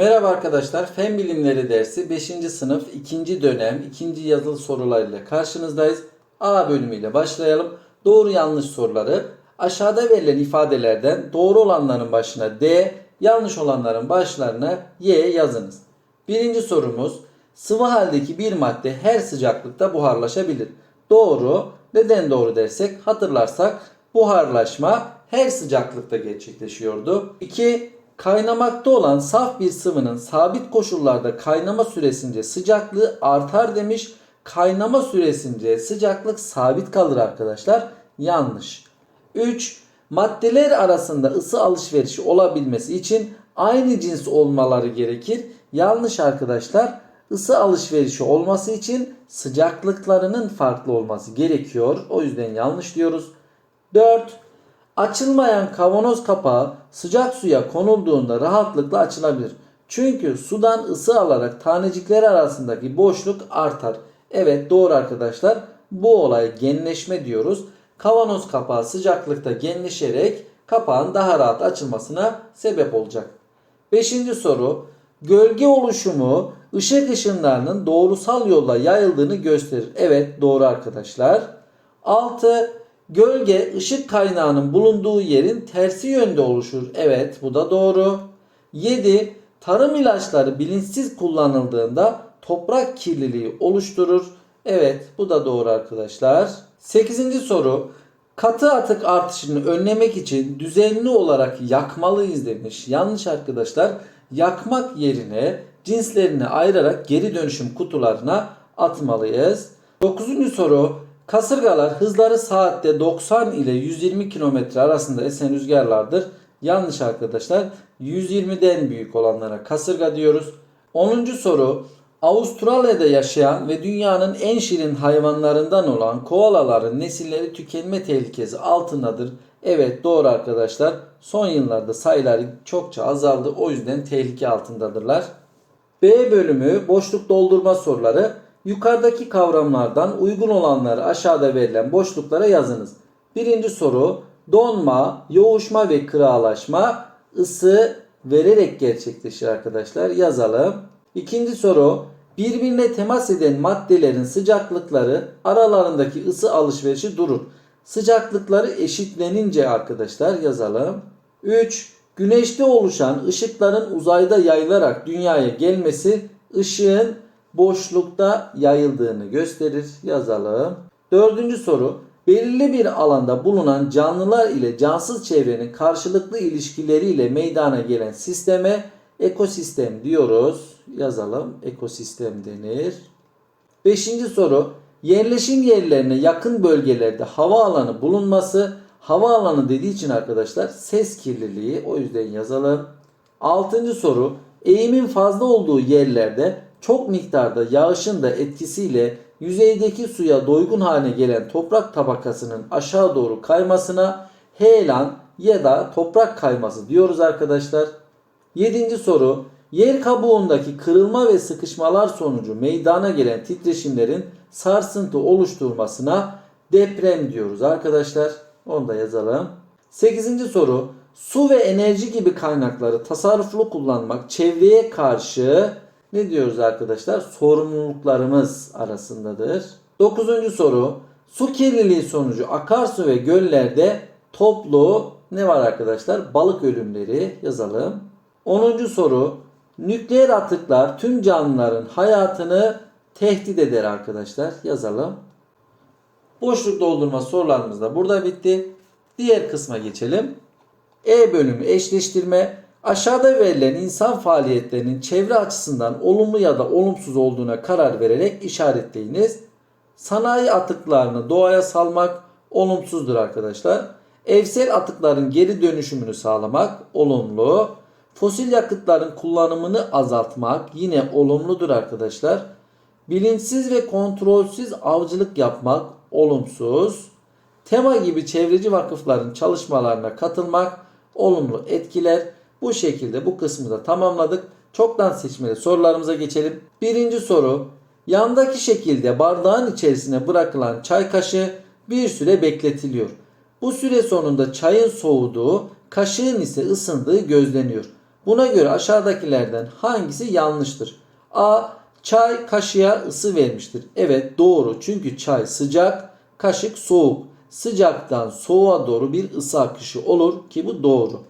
Merhaba arkadaşlar, Fen Bilimleri dersi 5. sınıf 2. dönem 2. yazılı sorularıyla karşınızdayız. A bölümüyle başlayalım. Doğru yanlış soruları aşağıda verilen ifadelerden doğru olanların başına D, yanlış olanların başlarına Y yazınız. Birinci sorumuz sıvı haldeki bir madde her sıcaklıkta buharlaşabilir. Doğru. Neden doğru dersek hatırlarsak buharlaşma her sıcaklıkta gerçekleşiyordu. 2. Kaynamakta olan saf bir sıvının sabit koşullarda kaynama süresince sıcaklığı artar demiş. Kaynama süresince sıcaklık sabit kalır arkadaşlar. Yanlış. 3. Maddeler arasında ısı alışverişi olabilmesi için aynı cins olmaları gerekir. Yanlış arkadaşlar. Isı alışverişi olması için sıcaklıklarının farklı olması gerekiyor. O yüzden yanlış diyoruz. 4. Açılmayan kavanoz kapağı sıcak suya konulduğunda rahatlıkla açılabilir. Çünkü sudan ısı alarak tanecikler arasındaki boşluk artar. Evet doğru arkadaşlar. Bu olay genleşme diyoruz. Kavanoz kapağı sıcaklıkta genleşerek kapağın daha rahat açılmasına sebep olacak. Beşinci soru. Gölge oluşumu ışık ışınlarının doğrusal yolla yayıldığını gösterir. Evet doğru arkadaşlar. 6. Gölge ışık kaynağının bulunduğu yerin tersi yönde oluşur. Evet bu da doğru. 7. Tarım ilaçları bilinçsiz kullanıldığında toprak kirliliği oluşturur. Evet bu da doğru arkadaşlar. 8. soru. Katı atık artışını önlemek için düzenli olarak yakmalıyız demiş. Yanlış arkadaşlar. Yakmak yerine cinslerini ayırarak geri dönüşüm kutularına atmalıyız. 9. soru. Kasırgalar hızları saatte 90 ile 120 km arasında esen rüzgarlardır. Yanlış arkadaşlar. 120'den büyük olanlara kasırga diyoruz. 10. soru. Avustralya'da yaşayan ve dünyanın en şirin hayvanlarından olan koalaların nesilleri tükenme tehlikesi altındadır. Evet doğru arkadaşlar. Son yıllarda sayıları çokça azaldı. O yüzden tehlike altındadırlar. B bölümü boşluk doldurma soruları. Yukarıdaki kavramlardan uygun olanları aşağıda verilen boşluklara yazınız. Birinci soru donma, yoğuşma ve kıralaşma ısı vererek gerçekleşir arkadaşlar. Yazalım. İkinci soru birbirine temas eden maddelerin sıcaklıkları aralarındaki ısı alışverişi durur. Sıcaklıkları eşitlenince arkadaşlar yazalım. 3. Güneşte oluşan ışıkların uzayda yayılarak dünyaya gelmesi ışığın boşlukta yayıldığını gösterir. Yazalım. Dördüncü soru. Belirli bir alanda bulunan canlılar ile cansız çevrenin karşılıklı ilişkileriyle meydana gelen sisteme ekosistem diyoruz. Yazalım. Ekosistem denir. Beşinci soru. Yerleşim yerlerine yakın bölgelerde hava alanı bulunması hava alanı dediği için arkadaşlar ses kirliliği o yüzden yazalım. Altıncı soru. Eğimin fazla olduğu yerlerde çok miktarda yağışın da etkisiyle yüzeydeki suya doygun haline gelen toprak tabakasının aşağı doğru kaymasına heyelan ya da toprak kayması diyoruz arkadaşlar. Yedinci soru. Yer kabuğundaki kırılma ve sıkışmalar sonucu meydana gelen titreşimlerin sarsıntı oluşturmasına deprem diyoruz arkadaşlar. Onu da yazalım. Sekizinci soru. Su ve enerji gibi kaynakları tasarruflu kullanmak çevreye karşı ne diyoruz arkadaşlar? Sorumluluklarımız arasındadır. Dokuzuncu soru. Su kirliliği sonucu akarsu ve göllerde toplu ne var arkadaşlar? Balık ölümleri yazalım. Onuncu soru. Nükleer atıklar tüm canlıların hayatını tehdit eder arkadaşlar. Yazalım. Boşluk doldurma sorularımız da burada bitti. Diğer kısma geçelim. E bölümü eşleştirme. Aşağıda verilen insan faaliyetlerinin çevre açısından olumlu ya da olumsuz olduğuna karar vererek işaretleyiniz. Sanayi atıklarını doğaya salmak olumsuzdur arkadaşlar. Evsel atıkların geri dönüşümünü sağlamak olumlu. Fosil yakıtların kullanımını azaltmak yine olumludur arkadaşlar. Bilinçsiz ve kontrolsüz avcılık yapmak olumsuz. Tema gibi çevreci vakıfların çalışmalarına katılmak olumlu etkiler. Bu şekilde bu kısmı da tamamladık. Çoktan seçmeli sorularımıza geçelim. Birinci soru. Yandaki şekilde bardağın içerisine bırakılan çay kaşığı bir süre bekletiliyor. Bu süre sonunda çayın soğuduğu, kaşığın ise ısındığı gözleniyor. Buna göre aşağıdakilerden hangisi yanlıştır? A. Çay kaşığa ısı vermiştir. Evet doğru. Çünkü çay sıcak, kaşık soğuk. Sıcaktan soğuğa doğru bir ısı akışı olur ki bu doğru.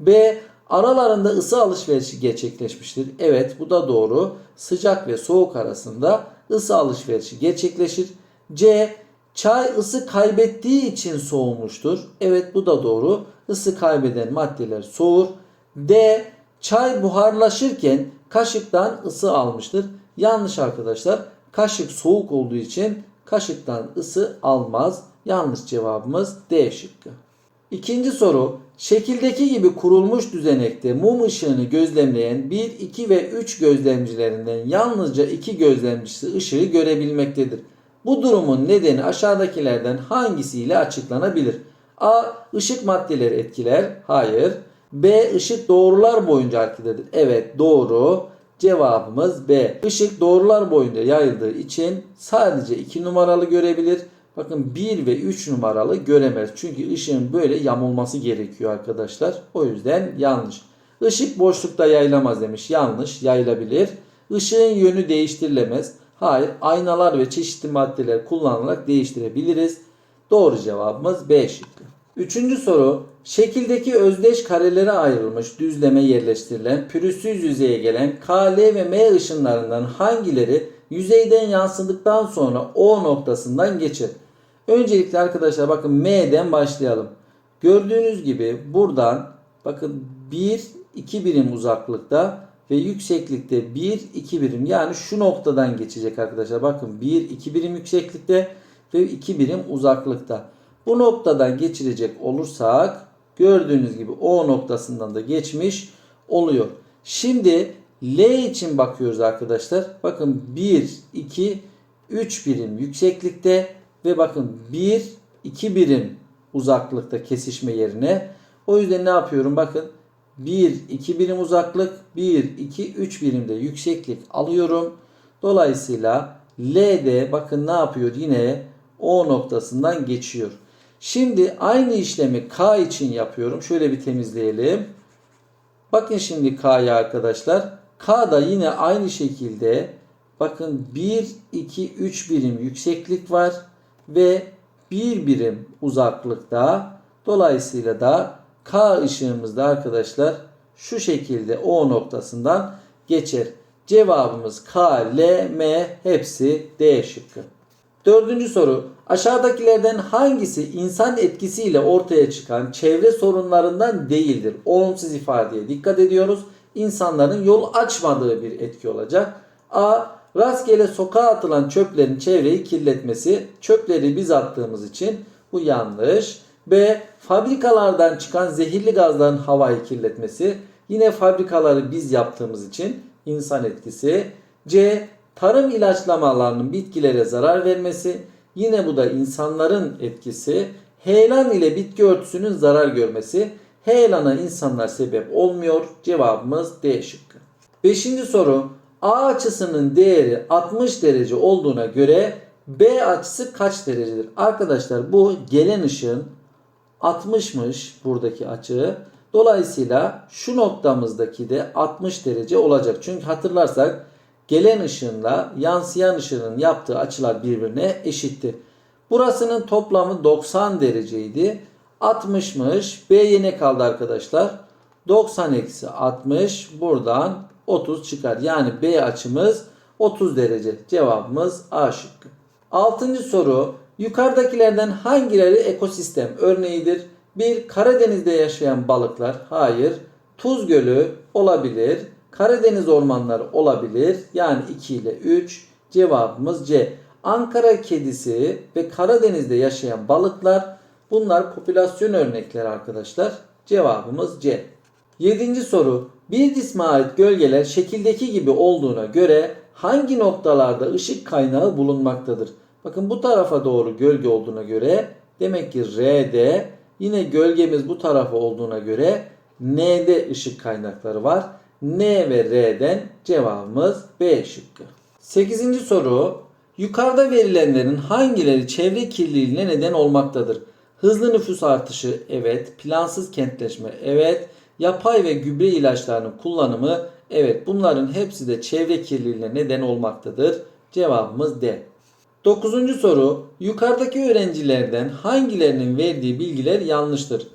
B. Aralarında ısı alışverişi gerçekleşmiştir. Evet bu da doğru. Sıcak ve soğuk arasında ısı alışverişi gerçekleşir. C. Çay ısı kaybettiği için soğumuştur. Evet bu da doğru. Isı kaybeden maddeler soğur. D. Çay buharlaşırken kaşıktan ısı almıştır. Yanlış arkadaşlar. Kaşık soğuk olduğu için kaşıktan ısı almaz. Yanlış cevabımız D şıkkı. İkinci soru. Şekildeki gibi kurulmuş düzenekte mum ışığını gözlemleyen 1, 2 ve 3 gözlemcilerinden yalnızca 2 gözlemcisi ışığı görebilmektedir. Bu durumun nedeni aşağıdakilerden hangisiyle açıklanabilir? A. Işık maddeleri etkiler. Hayır. B. Işık doğrular boyunca hareket. Evet doğru. Cevabımız B. Işık doğrular boyunca yayıldığı için sadece 2 numaralı görebilir. Bakın 1 ve 3 numaralı göremez. Çünkü ışığın böyle yamulması gerekiyor arkadaşlar. O yüzden yanlış. Işık boşlukta yayılamaz demiş. Yanlış. Yayılabilir. Işığın yönü değiştirilemez. Hayır. Aynalar ve çeşitli maddeler kullanılarak değiştirebiliriz. Doğru cevabımız B şıkkı. Üçüncü soru. Şekildeki özdeş karelere ayrılmış düzleme yerleştirilen pürüzsüz yüzeye gelen K, ve M ışınlarından hangileri yüzeyden yansıdıktan sonra O noktasından geçer? Öncelikle arkadaşlar bakın M'den başlayalım. Gördüğünüz gibi buradan bakın 1 2 birim uzaklıkta ve yükseklikte 1 2 birim yani şu noktadan geçecek arkadaşlar. Bakın 1 2 birim yükseklikte ve 2 birim uzaklıkta. Bu noktadan geçirecek olursak gördüğünüz gibi O noktasından da geçmiş oluyor. Şimdi L için bakıyoruz arkadaşlar. Bakın 1 2 3 birim yükseklikte ve bakın 1 2 birim uzaklıkta kesişme yerine. O yüzden ne yapıyorum? Bakın 1 2 birim uzaklık, 1 2 3 birimde yükseklik alıyorum. Dolayısıyla L'de bakın ne yapıyor? Yine O noktasından geçiyor. Şimdi aynı işlemi K için yapıyorum. Şöyle bir temizleyelim. Bakın şimdi K'ya arkadaşlar. K da yine aynı şekilde bakın 1 2 3 birim yükseklik var ve 1 birim uzaklıkta. Dolayısıyla da K ışığımızda arkadaşlar şu şekilde O noktasından geçer. Cevabımız K, L, M hepsi D şıkkı. Dördüncü soru. Aşağıdakilerden hangisi insan etkisiyle ortaya çıkan çevre sorunlarından değildir? Olumsuz ifadeye dikkat ediyoruz. İnsanların yol açmadığı bir etki olacak. A. Rastgele sokağa atılan çöplerin çevreyi kirletmesi. Çöpleri biz attığımız için bu yanlış. B. Fabrikalardan çıkan zehirli gazların havayı kirletmesi. Yine fabrikaları biz yaptığımız için insan etkisi. C. Tarım ilaçlamalarının bitkilere zarar vermesi. Yine bu da insanların etkisi. Heyelan ile bitki örtüsünün zarar görmesi. Heyelana insanlar sebep olmuyor. Cevabımız D şıkkı. Beşinci soru. A açısının değeri 60 derece olduğuna göre B açısı kaç derecedir? Arkadaşlar bu gelen ışığın 60'mış buradaki açı. Dolayısıyla şu noktamızdaki de 60 derece olacak. Çünkü hatırlarsak gelen ışığınla yansıyan ışığın yaptığı açılar birbirine eşitti. Burasının toplamı 90 dereceydi. 60'mış. B'ye ne kaldı arkadaşlar? 90 eksi 60 buradan 30 çıkar. Yani B açımız 30 derece. Cevabımız A şıkkı. Altıncı soru. Yukarıdakilerden hangileri ekosistem örneğidir? 1. Karadeniz'de yaşayan balıklar. Hayır. Tuz Gölü olabilir. Karadeniz ormanları olabilir. Yani 2 ile 3. Cevabımız C. Ankara kedisi ve Karadeniz'de yaşayan balıklar bunlar popülasyon örnekleri arkadaşlar. Cevabımız C. Yedinci soru. Bir cisme ait gölgeler şekildeki gibi olduğuna göre hangi noktalarda ışık kaynağı bulunmaktadır? Bakın bu tarafa doğru gölge olduğuna göre demek ki R'de yine gölgemiz bu tarafa olduğuna göre N'de ışık kaynakları var. N ve R'den cevabımız B şıkkı. Sekizinci soru. Yukarıda verilenlerin hangileri çevre kirliliğine neden olmaktadır? Hızlı nüfus artışı evet. Plansız kentleşme evet. Yapay ve gübre ilaçlarının kullanımı evet bunların hepsi de çevre kirliliğine neden olmaktadır. Cevabımız D. Dokuzuncu soru. Yukarıdaki öğrencilerden hangilerinin verdiği bilgiler yanlıştır?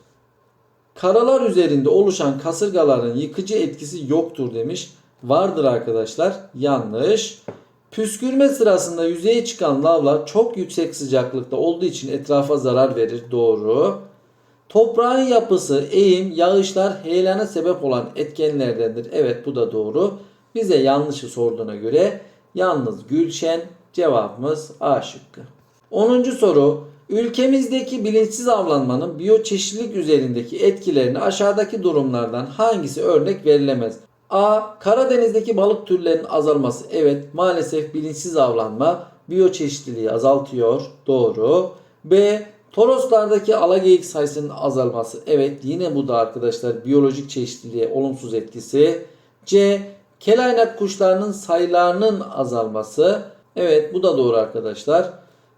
Karalar üzerinde oluşan kasırgaların yıkıcı etkisi yoktur demiş. Vardır arkadaşlar. Yanlış. Püskürme sırasında yüzeye çıkan lavlar çok yüksek sıcaklıkta olduğu için etrafa zarar verir. Doğru. Toprağın yapısı, eğim, yağışlar heyelana sebep olan etkenlerdendir. Evet bu da doğru. Bize yanlışı sorduğuna göre yalnız Gülşen cevabımız A şıkkı. 10. soru. Ülkemizdeki bilinçsiz avlanmanın biyoçeşitlilik üzerindeki etkilerini aşağıdaki durumlardan hangisi örnek verilemez? A. Karadeniz'deki balık türlerinin azalması. Evet maalesef bilinçsiz avlanma biyoçeşitliliği azaltıyor. Doğru. B. Toroslardaki alageyik sayısının azalması. Evet yine bu da arkadaşlar biyolojik çeşitliliğe olumsuz etkisi. C. Kelaynak kuşlarının sayılarının azalması. Evet bu da doğru arkadaşlar.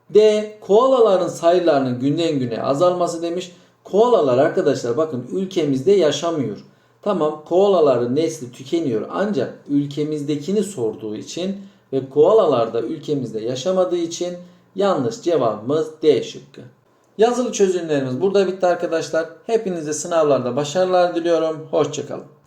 D. Koalaların sayılarının günden güne azalması demiş. Koalalar arkadaşlar bakın ülkemizde yaşamıyor. Tamam koalaların nesli tükeniyor ancak ülkemizdekini sorduğu için ve koalalar da ülkemizde yaşamadığı için yanlış cevabımız D şıkkı. Yazılı çözümlerimiz burada bitti arkadaşlar. Hepinize sınavlarda başarılar diliyorum. Hoşçakalın.